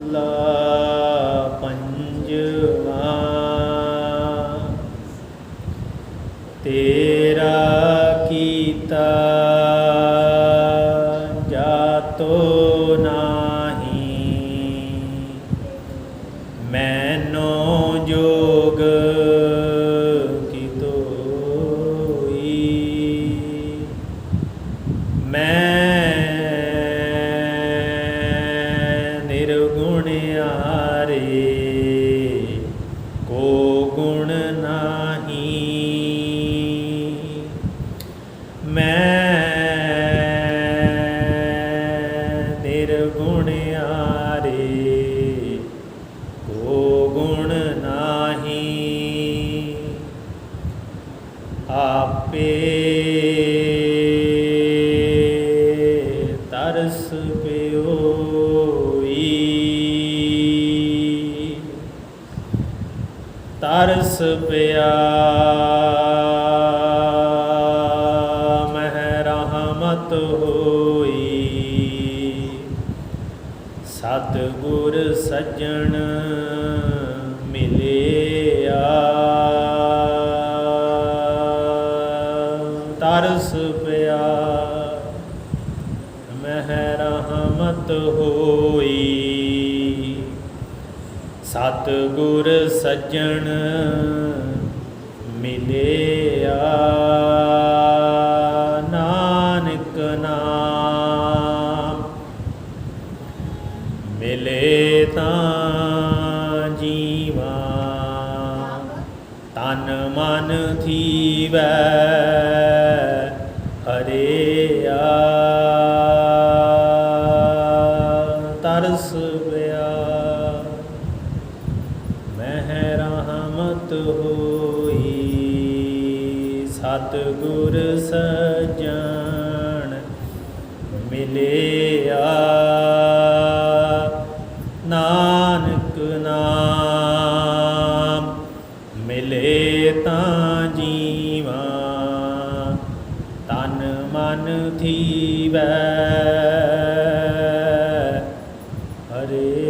ਲਾ ਪੰਜਵਾ ਤੇਰਾ ਕੀਤਾ ਜਾਤੋ ਨਾਹੀ। ਮੈਨੋ ਜੋਗ ਕੀ ਤੋਈ। ਮੈਂ ਨਿਰਗੁਣ ਆਰੇ ਕੋ ਗੁਣ ਨਾਹੀ। ਮੈਂ ਨਿਰਗੁਣ ਆਰੇ ਕੋ ਗੁਣ ਨਾਹੀ। ਆਪੇ ਤਰਸ ਪਿਓਈ ਤਰਸ ਪਿਆ। ਮਹਿ ਰਹਿਮਤ ਹੋਈ। ਸਤ ਗੁਰ ਸੱਜਣ ਮਿਲਿਆ। ਤਰਸ ਪਿਆ। ਮਹਿ ਰਹਿਮਤ ਹੋਈ। ਸਤ ਗੁਰ ਸੱਜਣ ਮਿਲਿਆ। ਨਾਨਕ ਨਾਮ ਮਿਲੇ ਤਾਂ ਜੀਵਾ। ਤਨ ਮਨ ਥੀਵੈ ਹਰਿਆ। ਸਤ ਗੁਰ ਸਜਣ ਮਿਲਿਆ। ਨਾਨਕ ਨਾਮ ਮਿਲੇ ਤਾਂ ਜੀਵਾ ਤਨ ਮਨ ਥੀਵੈ। ਹਰੇ